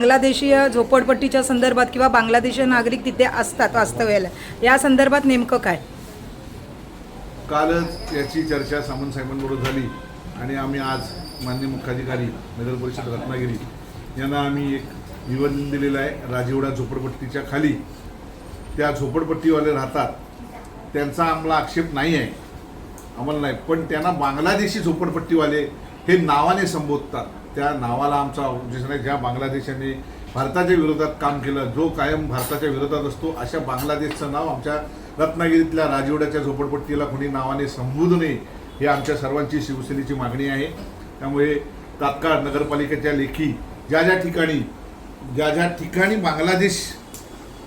बांगलादेशीय झोपडपट्टीच्या संदर्भात किंवा बांगलादेशी नागरिक तिथे असतात वास्तव्याला. या संदर्भात नेमकं काय? कालच याची चर्चा सामंत साहेबांबरोबर झाली आणि आम्ही आज मान्य मुख्याधिकारी नगर परिषद रत्नागिरी यांना आम्ही एक निवेदन दिलेलं आहे राजेवडा झोपडपट्टीच्या खाली. त्या झोपडपट्टीवाले राहतात. त्यांचा आम्हाला आक्षेप नाही आहे आम्हाला नाही पण त्यांना बांगलादेशी झोपडपट्टीवाले हे नावाने संबोधतात. त्या नावाला आमचा उद्देश ज्या बांगलादेशाने भारताच्या विरोधात काम केलं जो कायम भारताच्या विरोधात असतो अशा बांगलादेशचं नाव आमच्या रत्नागिरीतल्या राजवड्याच्या झोपडपट्टीला कोणी नावाने संबोधू नये ही आमच्या सर्वांची शिवसेनेची मागणी आहे. त्यामुळे तात्काळ नगरपालिकेच्या लेखी ज्या ज्या ठिकाणी ज्या ज्या ठिकाणी बांगलादेश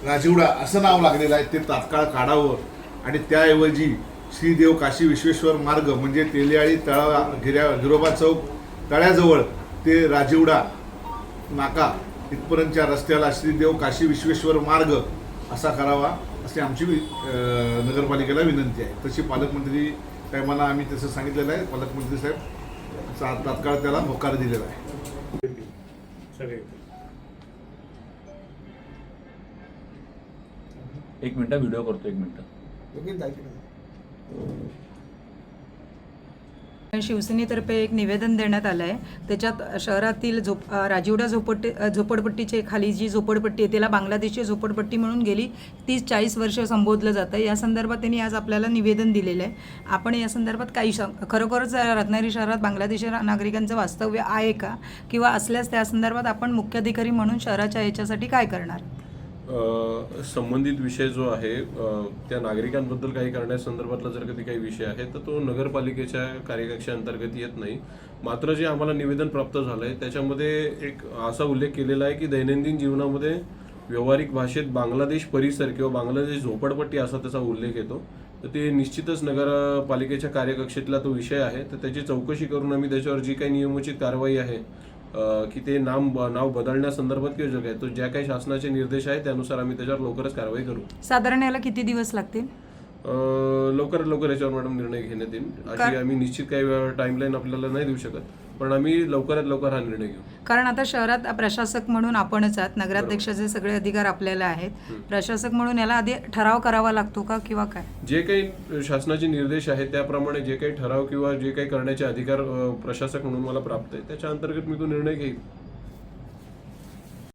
राजिवडा असं नाव लागलेलं आहे ते तात्काळ काढावं आणि त्याऐवजी श्रीदेव काशी विश्वेश्वर मार्ग म्हणजे तेलियाळी तळा गिऱ्या गिरोबा चौक तळ्याजवळ ते राजिवडा नाका इथपर्यंतच्या रस्त्याला श्रीदेव काशी विश्वेश्वर मार्ग असा करावा अशी आमची नगरपालिकेला विनंती आहे. तशी पालकमंत्री साहेबांना आम्ही तसं सांगितलेलं आहे. पालकमंत्री साहेब तात्काळ त्याला होकार दिलेला आहे. एक मिनिट व्हिडिओ करतो एक मिनिट. शिवसेनेतर्फे एक निवेदन देण्यात आलं आहे त्याच्यात शहरातील झोप राजीवडा राजिवडा झोपडपट्टी झोपडपट्टीचे खाली जी झोपडपट्टी आहे त्याला बांगलादेशी झोपडपट्टी म्हणून गेली तीस चाळीस वर्ष संबोधलं जातं. या संदर्भात त्यांनी आज आपल्याला निवेदन दिलेलं आहे. आपण या संदर्भात काही सांग खरोखरच रत्नागिरी शहरात बांगलादेशी नागरिकांचं वास्तव्य आहे का? किंवा असल्यास त्या संदर्भात आपण मुख्याधिकारी म्हणून शहराच्या याच्यासाठी काय करणार? संबंधित विषय जो आहे त्या नागरिकांबद्दल काही करण्यासंदर्भातला जर कधी काही विषय आहे तर तो नगरपालिकेच्या कार्यकक्षेअंतर्गत येत नाही. मात्र जे आम्हाला निवेदन प्राप्त झालं आहे त्याच्यामध्ये एक असा उल्लेख केलेला आहे की दैनंदिन जीवनामध्ये व्यावहारिक भाषेत बांगलादेश परिसर किंवा बांगलादेश झोपडपट्टी असा त्याचा उल्लेख येतो. तर ते निश्चितच नगरपालिकेच्या कार्यकक्षेतला तो विषय आहे. तर त्याची चौकशी करून आम्ही त्याच्यावर जी काही नियमोचित कारवाई आहे की ते नाम नाव बदलण्यासंदर्भात किंवा आहे काय तो ज्या काही शासनाचे निर्देश आहेत त्यानुसार आम्ही त्याच्यावर लवकरच कारवाई करू. साधारण याला किती दिवस लागतील? लवकरात लवकर याच्यावर मॅडम निर्णय घेण्यात येईल. अशी आम्ही निश्चित काही टाइमलाईन आपल्याला नाही देऊ शकत पण आम्ही लवकरात लवकर हा निर्णय घेऊ. कारण आता शहरात प्रशासक म्हणून आपणच आहात नगराध्यक्षाचे सगळे अधिकार आपल्याला आहेत प्रशासक म्हणून याला आधी ठराव करावा लागतो का किंवा काय? जे काही शासनाचे निर्देश आहेत त्याप्रमाणे जे काही ठराव किंवा जे काही करण्याचे अधिकार प्रशासक म्हणून मला प्राप्त आहे त्याच्या अंतर्गत मी तो निर्णय घेईल